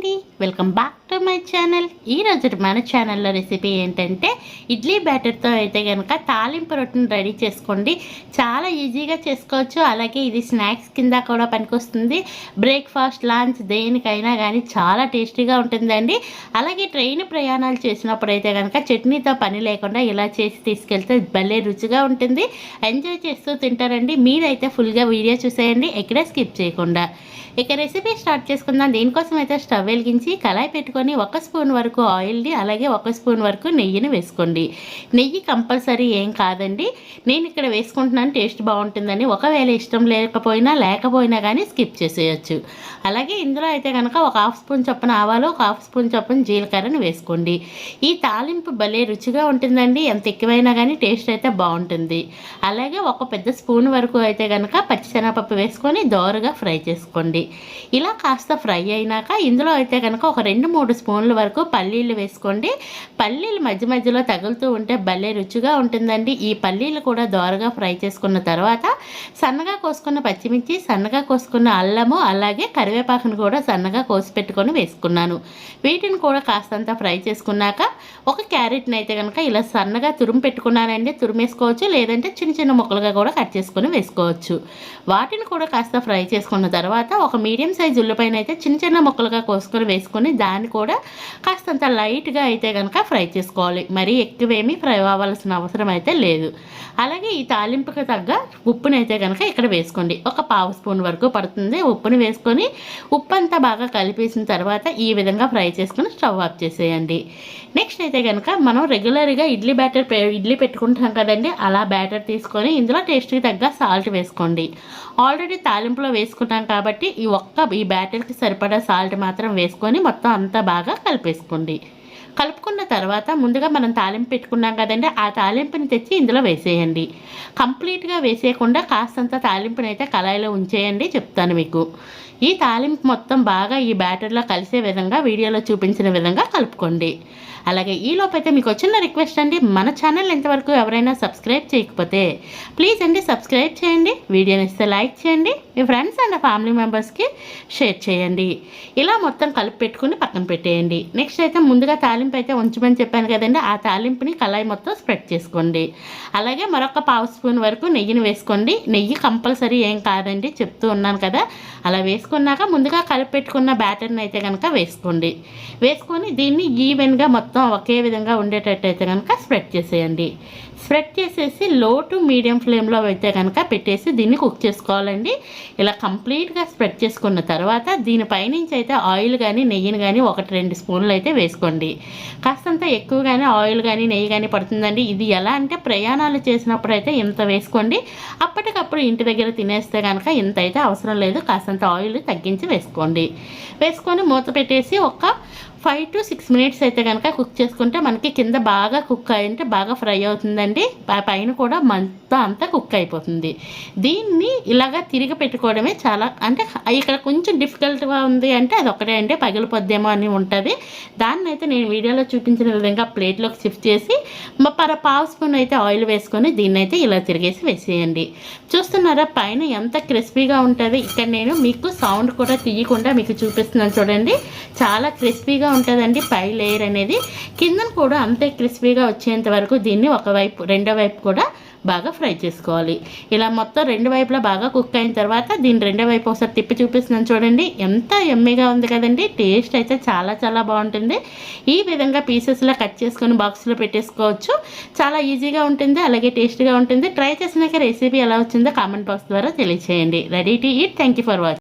అండి welcome back to my channel ఈ రోజు మన ఛానల్లో రెసిపీ ఏంటంటే ఇడ్లీ బ్యాటర్తో అయితే కనుక తాలింపు రొట్టెని రెడీ చేసుకోండి. చాలా ఈజీగా చేసుకోవచ్చు. అలాగే ఇది స్నాక్స్ కింద కూడా పనికొస్తుంది. బ్రేక్ఫాస్ట్ లంచ్ దేనికైనా కానీ చాలా టేస్టీగా ఉంటుందండి. అలాగే ట్రైన్ ప్రయాణాలు చేసినప్పుడు అయితే కనుక చట్నీతో పని లేకుండా ఇలా చేసి తీసుకెళ్తే భలే రుచిగా ఉంటుంది. ఎంజాయ్ చేస్తూ తింటారండి. మీరైతే ఫుల్గా వీడియో చూసేయండి. ఎక్కడే స్కిప్ చేయకుండా. ఇక రెసిపీ స్టార్ట్ చేసుకుందాం. దీనికోసం అయితే స్టవ్ వెలిగించి కళాయి పెట్టుకొని ఒక స్పూన్ వరకు ఆయిల్ని అలాగే ఒక స్పూన్ వరకు నెయ్యిని వేసుకోండి. నెయ్యి కంపల్సరీ ఏం కాదండి. నేను ఇక్కడ వేసుకుంటున్నాను టేస్ట్ బాగుంటుందని. ఒకవేళ ఇష్టం లేకపోయినా లేకపోయినా కానీ స్కిప్ చేసేయచ్చు. అలాగే ఇందులో అయితే కనుక ఒక హాఫ్ స్పూన్ చొప్పున ఆవాలు ఒక హాఫ్ స్పూన్ చొప్పున జీలకర్రని వేసుకోండి. ఈ తాలింపు భలే రుచిగా ఉంటుందండి. ఎంత ఎక్కువైనా కానీ టేస్ట్ అయితే బాగుంటుంది. అలాగే ఒక పెద్ద స్పూన్ వరకు అయితే కనుక పచ్చిశనగపప్పు వేసుకొని దోరగా ఫ్రై చేసుకోండి. ఇలా కాస్త ఫ్రై అయినాక ఇందులో అయితే కనుక ఒక రెండు మూడు స్పూన్ల వరకు పల్లీలు వేసుకోండి. పల్లీలు మధ్య మధ్యలో తగులుతూ ఉంటే భలే రుచిగా ఉంటుందండి. ఈ పల్లీలు కూడా దోరగా ఫ్రై చేసుకున్న తర్వాత సన్నగా కోసుకున్న పచ్చిమిర్చి సన్నగా కోసుకున్న అల్లము అలాగే కరివేపాకును కూడా సన్నగా కోసి పెట్టుకొని వేసుకున్నాను. వీటిని కూడా కాస్తంత ఫ్రై చేసుకున్నాక ఒక క్యారెట్ని అయితే కనుక ఇలా సన్నగా తురుము పెట్టుకున్నానండి. తురిమేసుకోవచ్చు లేదంటే చిన్న చిన్న ముక్కలుగా కూడా కట్ చేసుకొని వేసుకోవచ్చు. వాటిని కూడా కాస్త ఫ్రై చేసుకున్న తర్వాత ఒక మీడియం సైజ్ ఉల్లిపాయనైతే అయితే చిన్న చిన్న ముక్కలుగా కోసుకొని వేసుకొని దాన్ని కూడా కాస్తంత లైట్గా అయితే కనుక ఫ్రై చేసుకోవాలి. మరీ ఎక్కువేమీ ఫ్రై అవ్వాల్సిన అవసరం అయితే లేదు. అలాగే ఈ తాలింపుకి తగ్గ ఉప్పుని అయితే కనుక ఇక్కడ వేసుకోండి. ఒక పావు స్పూన్ వరకు పడుతుంది. ఉప్పుని వేసుకొని ఉప్పు అంతా బాగా కలిపేసిన తర్వాత ఈ విధంగా ఫ్రై చేసుకుని స్టవ్ ఆఫ్ చేసేయండి. నెక్స్ట్ అయితే కనుక మనం రెగ్యులర్గా ఇడ్లీ బ్యాటర్ ఇడ్లీ పెట్టుకుంటాం కదండి. అలా బ్యాటర్ తీసుకొని ఇందులో టేస్ట్కి తగ్గ సాల్ట్ వేసుకోండి. ఆల్రెడీ తాలింపులో వేసుకున్నాం కాబట్టి ఈ ఒక్క ఈ బ్యాటర్కి సరిపడా సాల్ట్ మాత్రం వేసుకొని మొత్తం అంతా బాగా కలిపేసుకోండి. కలుపుకున్న తర్వాత ముందుగా మనం తాలింపు పెట్టుకున్నాం కదండి ఆ తాలింపుని తెచ్చి ఇందులో వేసేయండి. కంప్లీట్గా వేసేయకుండా కాస్తంత తాలింపుని అయితే కళాయిలో ఉంచేయండి చెప్తాను మీకు. ఈ తాలింపు మొత్తం బాగా ఈ బ్యాటర్లో కలిసే విధంగా వీడియోలో చూపించిన విధంగా కలుపుకోండి. అలాగే ఈ లోపైతే మీకు వచ్చిన రిక్వెస్ట్ అండి మన ఛానల్ ఎంతవరకు ఎవరైనా సబ్స్క్రైబ్ చేయకపోతే ప్లీజ్ అండి సబ్స్క్రైబ్ చేయండి వీడియోని ఇస్తే లైక్ చేయండి. మీ ఫ్రెండ్స్ అండ్ ఫ్యామిలీ మెంబర్స్కి షేర్ చేయండి. ఇలా మొత్తం కలిపి పెట్టుకుని పక్కన పెట్టేయండి. నెక్స్ట్ అయితే ముందుగా తాలింపు అయితే ఉంచమని చెప్పాను కదండి. ఆ తాలింపుని కళాయి మొత్తం స్ప్రెడ్ చేసుకోండి. అలాగే మరొక పావు స్పూన్ వరకు నెయ్యిని వేసుకోండి. నెయ్యి కంపల్సరీ ఏం కాదండి చెప్తూ ఉన్నాను కదా. అలా వేసుకున్నాక ముందుగా కలిపి పెట్టుకున్న బ్యాటర్ని అయితే కనుక వేసుకోండి. వేసుకొని దీన్ని ఈవెన్గా మొత్తం ఒకే విధంగా ఉండేటట్టు అయితే కనుక స్ప్రెడ్ చేసేయండి. స్ప్రెడ్ చేసేసి లో టు మీడియం ఫ్లేమ్లో అయితే కనుక పెట్టేసి దీన్ని కుక్ చేసుకోవాలండి. ఇలా కంప్లీట్గా స్ప్రెడ్ చేసుకున్న తర్వాత దీనిపైనుంచి అయితే ఆయిల్ కానీ నెయ్యిని కానీ ఒకటి రెండు స్పూన్లు అయితే వేసుకోండి. కాస్తంత ఎక్కువగానే ఆయిల్ కానీ నెయ్యి కానీ పడుతుందండి. ఇది ఎలా అంటే ప్రయాణాలు చేసినప్పుడు అయితే ఇంత వేసుకోండి. అప్పటికప్పుడు ఇంటి దగ్గర తినేస్తే కనుక ఇంత అయితే అవసరం లేదు. కాస్తంత ఆయిల్ తగ్గించి వేసుకోండి. వేసుకొని మూత పెట్టేసి ఒక ఫైవ్ టు సిక్స్ మినిట్స్ అయితే కనుక కుక్ చేసుకుంటే మనకి కింద బాగా కుక్ అయింటే బాగా ఫ్రై అవుతుందండి. పైన కూడా మంతా అంతా కుక్ అయిపోతుంది. దీన్ని ఇలాగా తిరిగి పెట్టుకోవడమే చాలా అంటే ఇక్కడ కొంచెం డిఫికల్ట్గా ఉంది అంటే అది ఒకటే అంటే పగిలిపోద్దేమో అని ఉంటుంది. దాన్ని అయితే నేను వీడియోలో చూపించిన విధంగా ప్లేట్లోకి షిఫ్ట్ చేసి పర పావు స్పూన్ అయితే ఆయిల్ వేసుకొని దీన్ని అయితే ఇలా తిరిగేసి వేసేయండి. చూస్తున్నారా పైన ఎంత క్రిస్పీగా ఉంటుంది. ఇక్కడ నేను మీకు సౌండ్ కూడా తీయకుండా మీకు చూపిస్తున్నాను చూడండి. చాలా క్రిస్పీగా ఉంటుందండి పై లేయర్ అనేది. కింద కూడా అంతే క్రిస్పీగా వచ్చేంత వరకు దీన్ని ఒకవైపు రెండో వైపు కూడా బాగా ఫ్రై చేసుకోవాలి. ఇలా మొత్తం రెండు వైపులా బాగా కుక్ అయిన తర్వాత దీన్ని రెండో వైపు ఒకసారి తిప్పి చూపిస్తున్నాను చూడండి. ఎంత ఎమ్మీగా ఉంది కదండి. టేస్ట్ అయితే చాలా చాలా బాగుంటుంది. ఈ విధంగా పీసెస్లో కట్ చేసుకొని బాక్స్లో పెట్టేసుకోవచ్చు. చాలా ఈజీగా ఉంటుంది అలాగే టేస్ట్గా ఉంటుంది. ట్రై చేసినాక రెసిపీ ఎలా వచ్చిందో కామెంట్ బాక్స్ ద్వారా తెలియచేయండి. Ready to eat thank you for watching